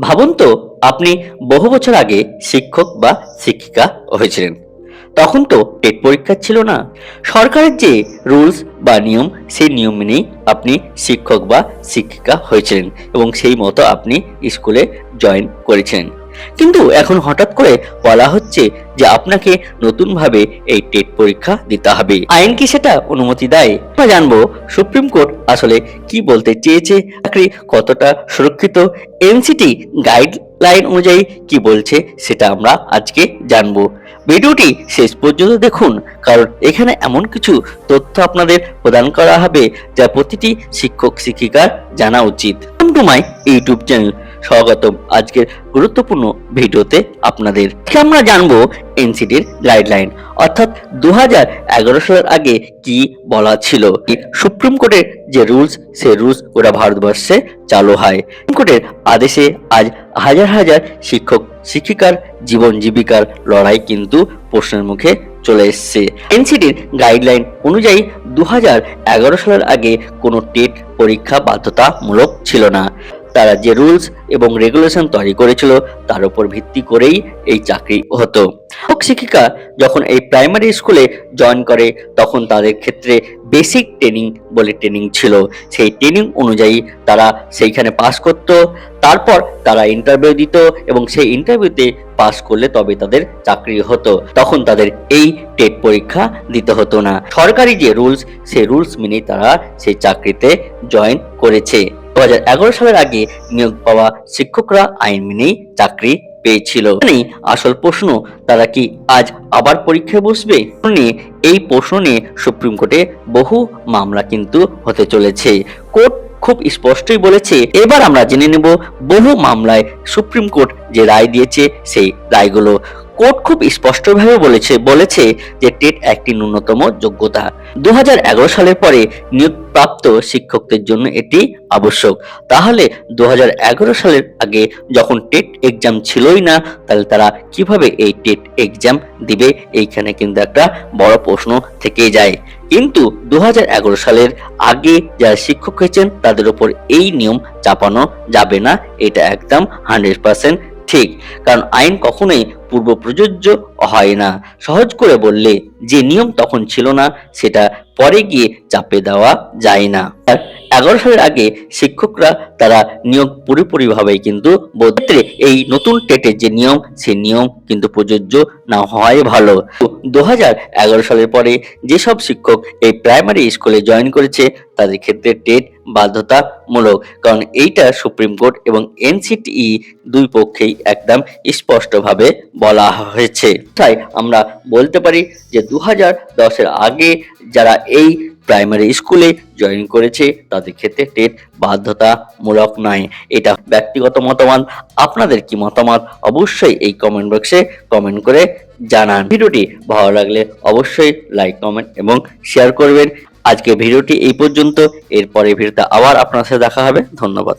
ভাবুন তো, আপনি বহু বছর আগে শিক্ষক বা শিক্ষিকা হয়েছিলেন। তখন তো টেট পরীক্ষা ছিল না। সরকারের যে রুলস বা নিয়ম, সেই নিয়ম মেনেই আপনি শিক্ষক বা শিক্ষিকা হয়েছিলেন এবং সেই মতো আপনি স্কুলে জয়েন করেছিলেন। কিন্তু এখন হঠাৎ করে বলা হচ্ছে যে আপনাকে নতুনভাবে এই টেট পরীক্ষা দিতে হবে। আইন কি সেটা অনুমতি দেয়? আমরা জানব সুপ্রিম কোর্ট আসলে কি বলতে চেয়েছে, চাকরি কতটা সুরক্ষিত, এনসিটি গাইডলাইন অনুযায়ী কি বলছে সেটা আমরা আজকে জানব। ভিডিওটি শেষ পর্যন্ত দেখুন, কারণ এখানে এমন কিছু তথ্য আপনাদের প্রদান করা হবে যা প্রতিটি শিক্ষক শিক্ষিকার জানা উচিত। টু মাই ইউটিউব চ্যানেল স্বাগতম। আজকের গুরুত্বপূর্ণ ভিডিওতে আপনাদের আমরা জানব এনসিটির গাইডলাইন অর্থাৎ দু হাজার এগারো সালের আগে কি বলা ছিল? সুপ্রিম কোর্টের যে রুলস সে রুলস ওরা ভারতবর্ষে চালু হয়। সুপ্রিম কোর্টের আদেশে আজ হাজার হাজার শিক্ষক, শিক্ষিকার জীবন জীবিকার লড়াই কিন্তু প্রশ্নের মুখে চলে এসছে। এনসিটির গাইডলাইন অনুযায়ী দু হাজার এগারো সালের আগে কোনো টেট পরীক্ষা বাধ্যতামূলক ছিল না। তারা যে রুলস এবং রেগুলেশন তৈরি করেছিল, তার উপর ভিত্তি করেই এই চাকরি হতো। শিক্ষিকা যখন এই প্রাইমারি স্কুলে জয়েন করে, তখন তাদের ক্ষেত্রে বেসিক ট্রেনিং বলে ট্রেনিং ছিল। সেই ট্রেনিং অনুযায়ী তারা সেইখানে পাস করত, তারপর তারা ইন্টারভিউ দিত এবং সেই ইন্টারভিউতে পাস করলে তবে তাদের চাকরি হতো। তখন তাদের এই টেট পরীক্ষা দিতে হতো না। সরকারি যে রুলস সেই রুলস মেনেই তারা সেই চাকরিতে জয়েন করেছে। দু হাজার এগারো সালের আগে নিয়োগ পাওয়া শিক্ষকরা আইন মেনেই চাকরি পেয়েছিল। আসল প্রশ্ন, তারা কি আজ আবার পরীক্ষায় বসবে? এই প্রশ্ন নিয়ে সুপ্রিম কোর্টে বহু মামলা কিন্তু হতে চলেছে। কোর্ট খুব স্পষ্টই বলেছে, এবার আমরা জেনে নেব বহু মামলায় সুপ্রিম কোর্ট যে রায় দিয়েছে সেই রায়গুলো। কোর্ট খুব স্পষ্টভাবে বলেছে বলেছে যে টেট একটি ন্যূনতম যোগ্যতা। দু হাজার এগারো সালের পরে নিয়োগপ্রাপ্ত শিক্ষকদের জন্য এটি আবশ্যক। তাহলে দু হাজার এগারো সালের আগে যখন টেট এক্সাম ছিলই না, তাহলে তারা কীভাবে এই টেট এক্সাম দিবে? এইখানে কিন্তু একটা বড় প্রশ্ন থেকে যায়। কিন্তু দু হাজার এগারো সালের আগে যারা শিক্ষক হয়েছেন, তাদের উপর এই নিয়ম চাপানো যাবে না। এটা একদম হান্ড্রেড পার্সেন্ট ঠিক। কারণ আইন কখনোই পূর্ব প্রযোজ্য হয় না। সহজ করে বললে, যে নিয়ম তখন ছিল না, সেটা পরে গিয়ে চাপে দেওয়া যায় না। এগারো সালের আগে শিক্ষকরা তারা নিয়োগ পুরোপুরিভাবেই কিন্তু ক্ষেত্রে এই নতুন টেটের যে নিয়ম, সেই নিয়ম কিন্তু প্রযোজ্য না হওয়াই ভালো। দু সালের পরে যেসব শিক্ষক এই প্রাইমারি স্কুলে জয়েন করেছে, তাদের ক্ষেত্রে টেট বাধ্যতামূলক, কারণ এইটা সুপ্রিম কোর্ট এবং এনসিটিই দুই পক্ষেই একদম স্পষ্টভাবে বলা হয়েছে। তাই আমরা বলতে পারি যে দু হাজার দশের আগে যারা এই প্রাইমারি স্কুলে জয়েন করেছে। তাদের ক্ষেত্রে টেট বাধ্যতামূলক নয়। এটা ব্যক্তিগত মতামত। আপনাদের কি মতামত? অবশ্যই এই কমেন্ট বক্সে কমেন্ট করে জানান। ভিডিওটি ভালো লাগলে অবশ্যই লাইক কমেন্ট এবং শেয়ার করবেন। আজকে ভিডিওটি এই পর্যন্ত। এরপরে ভিডিওটা আবার আপনার সাথে দেখা হবে। ধন্যবাদ।